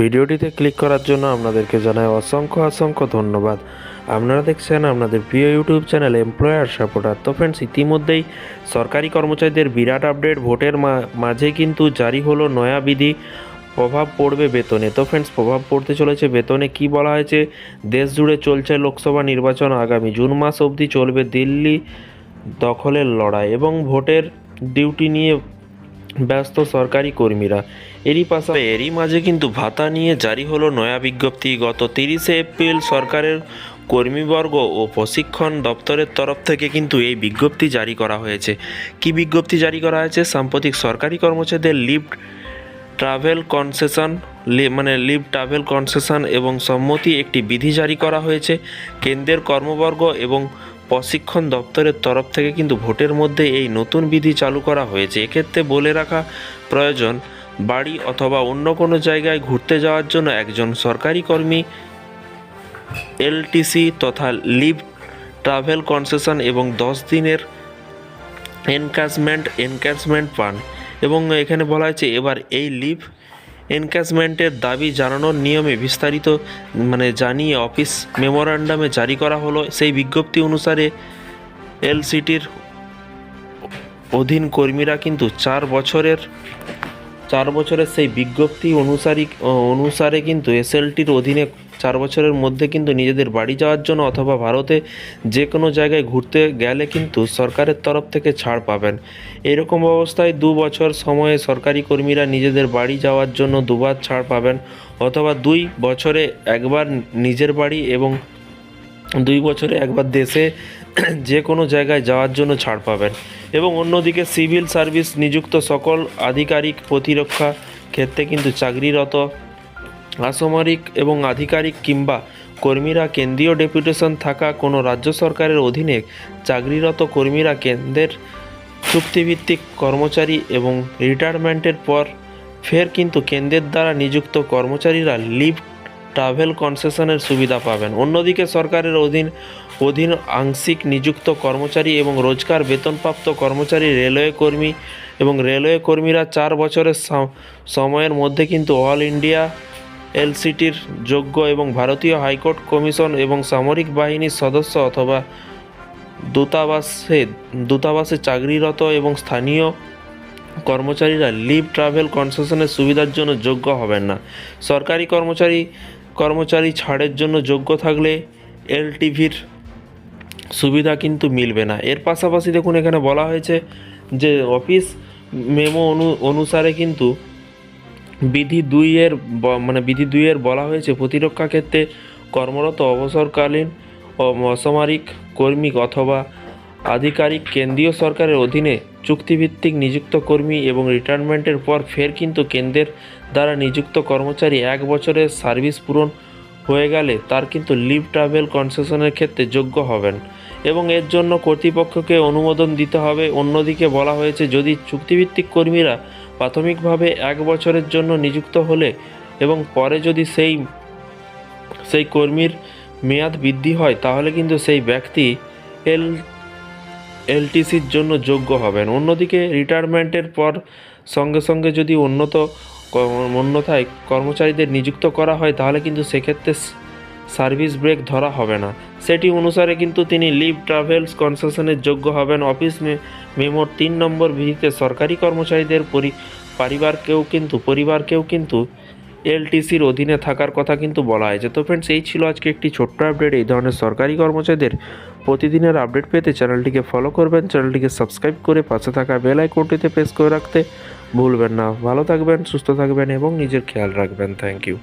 ভিডিওটিতে ক্লিক করার জন্য আপনাদেরকে জানাই অসংখ্য অসংখ্য ধন্যবাদ। আপনারা দেখছেন আপনাদের প্রিয় ইউটিউব চ্যানেল এমপ্লয়ার সাপোর্টার তো ফ্রেন্ডস ইতিমধ্যেই সরকারি কর্মচারীদের বিরাট আপডেট, ভোটের মাঝে কিন্তু জারি হলো নয়া বিধি, প্রভাব পড়বে বেতনে। তো ফ্রেন্ডস প্রভাব পড়তে চলেছে বেতনে। কি বলা হয়েছে? দেশ জুড়ে চলছে লোকসভা নির্বাচন আগামী। জুন মাস অবধি চলবে দিল্লি দখলের লড়াই এবং ভোটের ডিউটি নিয়ে ব্যস্ত সরকারি কর্মীরা। এরই পাশাপাশি এরই মাঝে কিন্তু ভাতা নিয়ে জারি হলো নয়া বিজ্ঞপ্তি। গত তিরিশে এপ্রিল সরকারের কর্মীবর্গ ও প্রশিক্ষণ দপ্তরের তরফ থেকে কিন্তু এই বিজ্ঞপ্তি জারি করা হয়েছে। কি বিজ্ঞপ্তি জারি করা হয়েছে? সাম্প্রতিক সরকারি কর্মচারীদের লিভ ট্রাভেল কনসেশন মানে লিভ ট্রাভেল কনসেশন এবং সম্মতি একটি বিধি জারি করা হয়েছে। কেন্দ্রের কর্মবর্গ এবং প্রশিক্ষণ দপ্তরের তরফ থেকে কিন্তু ভোটের মধ্যে এই নতুন বিধি চালু করা হয়েছে। এক্ষেত্রে বলে রাখা প্রয়োজন, বাড়ি অথবা অন্য কোনো জায়গায় ঘুরতে যাওয়ার জন্য একজন সরকারি কর্মী, এলটিসি তথা লিভ ট্রাভেল কনসেশন এবং দশ দিনের এনক্যাশমেন্ট এনক্যাশমেন্ট পান। এবং এখানে বলা হয়েছে, এবার এই লিভ এনক্যাশমেন্টের দাবি জানানোর নিয়মে বিস্তারিত মানে জানিয়ে অফিস মেমোরান্ডামে জারি করা হলো। সেই বিজ্ঞপ্তি অনুসারে এলসিটির অধীন কর্মীরা কিন্তু চার বছরের চার বছরের সেই বিজ্ঞপ্তি অনুসারী অনুসারে কিন্তু এসএলটির অধীনে চার বছরের মধ্যে কিন্তু নিজেদের বাড়ি যাওয়ার জন্য অথবা ভারতে যে কোনো জায়গায় ঘুরতে গেলে কিন্তু সরকারের তরফ থেকে ছাড় পাবেন। এরকম অবস্থায় দু বছর সময়ে সরকারি কর্মীরা নিজেদের বাড়ি যাওয়ার জন্য দুবার ছাড় পাবেন অথবা দুই বছরে একবার নিজের বাড়ি এবং দুই বছরে একবার দেশে যে কোনো জায়গায় যাওয়ার জন্য ছাড় পাবেন। এবং অন্যদিকে সিভিল সার্ভিস নিযুক্ত সকল আধিকারিক প্রতিরক্ষা ক্ষেত্রে কিন্তু চাকরিরত আসামরিক এবং আধিকারিক কিংবা কর্মীরা কেন্দ্রীয় ডেপুটেশন থাকা কোনো রাজ্য সরকারের অধীনে চাকরিরত কর্মীরা কেন্দ্রের চুক্তিভিত্তিক কর্মচারী এবং রিটায়ারমেন্টের পর ফের কিন্তু কেন্দ্রের দ্বারা নিযুক্ত কর্মচারীরা লিভ ট্রাভেল কনসেশনের সুবিধা পাবেন। অন্যদিকে সরকারের অধীন অধীন আংশিক নিযুক্ত কর্মচারী এবং রোজগার বেতনপ্রাপ্ত কর্মচারী, রেলওয়ে কর্মী এবং রেলওয়ে কর্মীরা চার বছরের সময়ের মধ্যে কিন্তু অল ইন্ডিয়া এলসিটির যোগ্য এবং ভারতীয় হাইকোর্ট কমিশন এবং সামরিক বাহিনীর সদস্য অথবা দূতাবাসে দূতাবাসে চাকরিরত এবং স্থানীয় কর্মচারীরা লিভ ট্রাভেল কনসেশনের সুবিধার জন্য যোগ্য হবেন না। সরকারি কর্মচারী কর্মচারী ছাড়ের জন্য যোগ্য থাকলে এলটিভির সুবিধা কিন্তু মিলবে না। এর পাশাপাশি দেখুন এখানে বলা হয়েছে যে অফিস মেমো অনু, অনুসারে কিন্তু বিধি দুইয়ের মানে বিধি দুইয়ের বলা হয়েছে, প্রতিরক্ষা ক্ষেত্রে কর্মরত অবসরকালীন অসামরিক কর্মী অথবা আধিকারিক কেন্দ্রীয় সরকারের অধীনে চুক্তিভিত্তিক নিযুক্ত কর্মী এবং রিটায়ারমেন্টের পর ফের কিন্তু কেন্দ্রের দ্বারা নিযুক্ত কর্মচারী এক বছরের সার্ভিস পূরণ হয়ে গেলে তার কিন্তু লিভ ট্রাভেল কনসেশনের ক্ষেত্রে যোগ্য হবেন এবং এর জন্য কর্তৃপক্ষকে অনুমোদন দিতে হবে। অন্যদিকে বলা হয়েছে, যদি চুক্তিভিত্তিক কর্মীরা প্রাথমিকভাবে এক বছরের জন্য নিযুক্ত হলে এবং পরে যদি সেই সেই কর্মীর মেয়াদ বৃদ্ধি হয়, তাহলে কিন্তু সেই ব্যক্তি এল, এলটিসির জন্য যোগ্য হবেন। অন্যদিকে রিটায়ারমেন্টের পর সঙ্গে সঙ্গে যদি উন্নত অন্যথায় কর্মচারীদের নিযুক্ত করা হয়, তাহলে কিন্তু সেক্ষেত্রে সার্ভিস ব্রেক ধরা হবে না। সেটি অনুসারে কিন্তু তিনি লিভ ট্রাভেলস কনসেশনের যোগ্য হবেন। অফিস মেমোর তিন নম্বর ভিত্তিতে সরকারি কর্মচারীদের পরি পরিবারকেও কিন্তু পরিবারকেও কিন্তু এলটিসির অধীনে থাকার কথা কিন্তু বলা হয়েছে। তো ফ্রেন্ডস এই ছিল আজকে একটি ছোট্ট আপডেট এই ধরনের সরকারি কর্মচারীদের প্রতিদিনের আপডেট পেতে চ্যানেলটিকে ফলো করবেন। চ্যানেলটিকে সাবস্ক্রাইব করে পাশে থাকা বেল আইকনটিতে প্রেস করে রাখতে ভুলবেন না। ভালো থাকবেন, সুস্থ থাকবেন এবং নিজের খেয়াল রাখবেন। Thank you